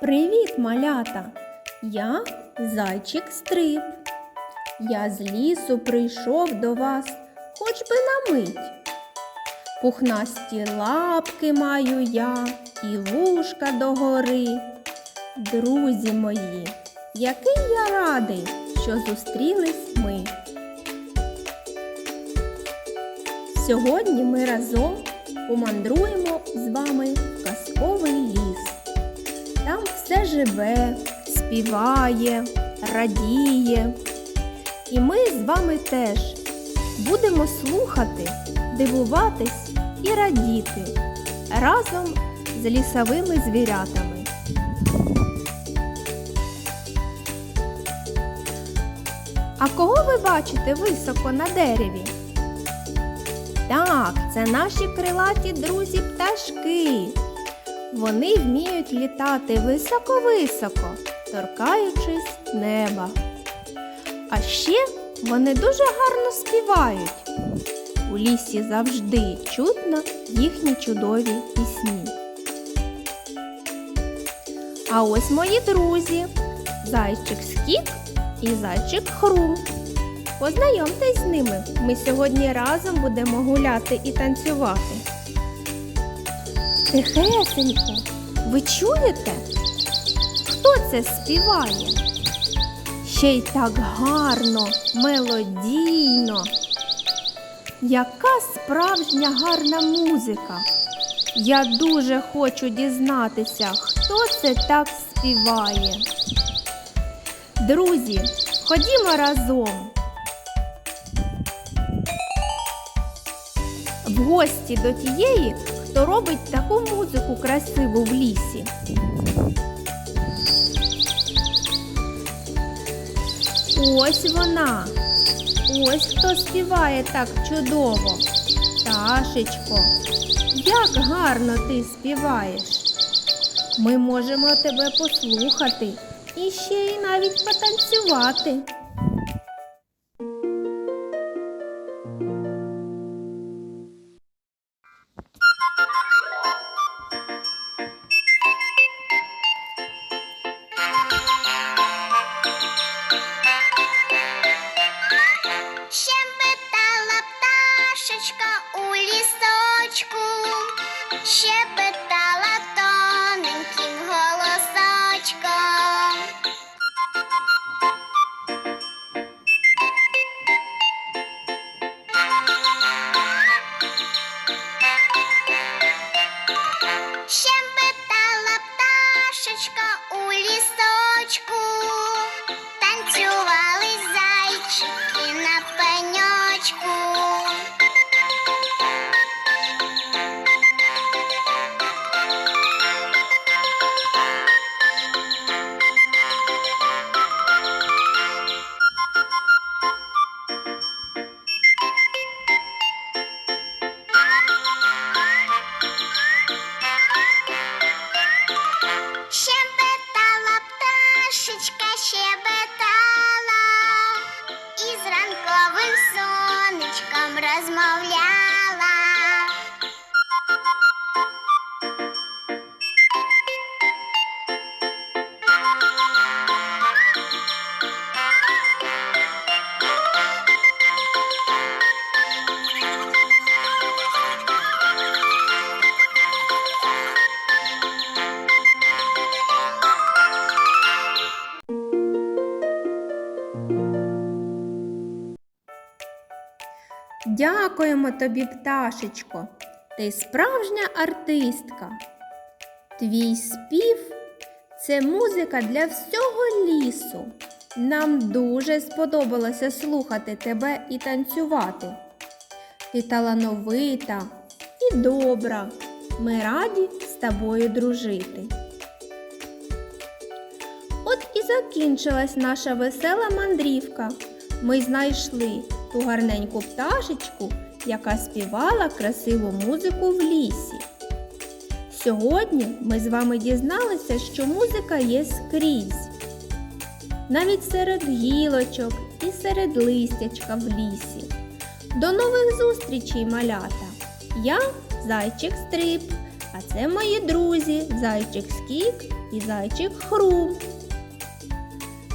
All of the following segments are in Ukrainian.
Привіт, малята! Я зайчик Стрип. Я з лісу прийшов до вас, хоч би на мить. Пухнасті лапки маю я і вушка догори. Друзі мої, який я радий, що зустрілись ми. Сьогодні ми разом помандруємо з вами в казковий ліс. Там все живе, співає, радіє. І ми з вами теж будемо слухати, дивуватись і радіти разом з лісовими звірятами. А кого ви бачите високо на дереві? Так, це наші крилаті друзі пташки. Вони вміють літати високо-високо, торкаючись неба. А ще вони дуже гарно співають. У лісі завжди чутно їхні чудові пісні. А ось мої друзі зайчик Скік і зайчик Хрум. Познайомтесь з ними. Ми сьогодні разом будемо гуляти і танцювати. Тихесенько, ви чуєте? Хто це співає? Ще й так гарно, мелодійно. Яка справжня гарна музика. Я дуже хочу дізнатися, хто це так співає. Друзі, ходімо разом. В гості до тієї, хто робить таку музику красиву в лісі. Ось вона. Ось хто співає так чудово. Пташечко, як гарно ти співаєш. Ми можемо тебе послухати і ще й навіть потанцювати. У лісочку, щебетала тоненьким голосочком. Щебетала пташечка у лісочку, сонечком Дякуємо тобі, пташечко. Ти справжня артистка. Твій спів це музика для всього лісу. Нам дуже сподобалося слухати тебе і танцювати. Ти талановита і добра. Ми раді з тобою дружити. От і закінчилась наша весела мандрівка. Ми знайшли ту гарненьку пташечку, яка співала красиву музику в лісі. Сьогодні ми з вами дізналися, що музика є скрізь. Навіть серед гілочок і серед листячка в лісі. До нових зустрічей, малята! Я зайчик Стрип. А це мої друзі зайчик Скік і зайчик Хрум.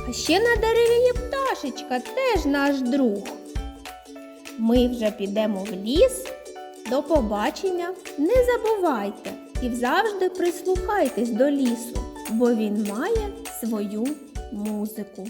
А ще на дереві є пташечка, теж наш друг. Ми вже підемо в ліс. До побачення. Не забувайте і завжди прислухайтесь до лісу, бо він має свою музику.